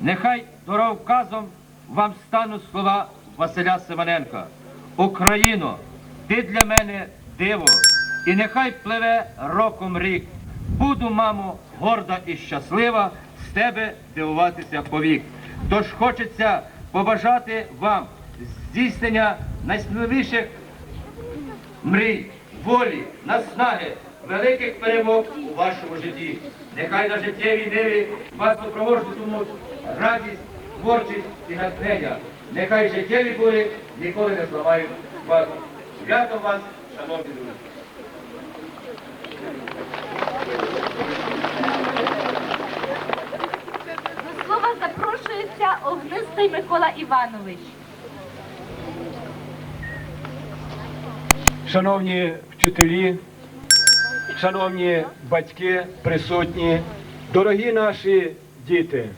Нехай дороговказом вам стануть слова Василя Симоненка. Україно, ти для мене диво, і нехай пливе роком рік. Буду, мамо, горда і щаслива з тебе дивуватися повік. Тож хочеться побажати вам здійснення найсміливіших мрій, волі, наснаги, великих перемог у вашому житті. Нехай на життєвій ниві вас супроводжуватимуть радість, творчість і натхнення. Нехай життєві бурі ніколи не зламають вас. Свято вас, шановні друзі! До слова запрошується Огнистий Микола Іванович. Шановні вчителі, шановні батьки присутні, дорогі наші діти,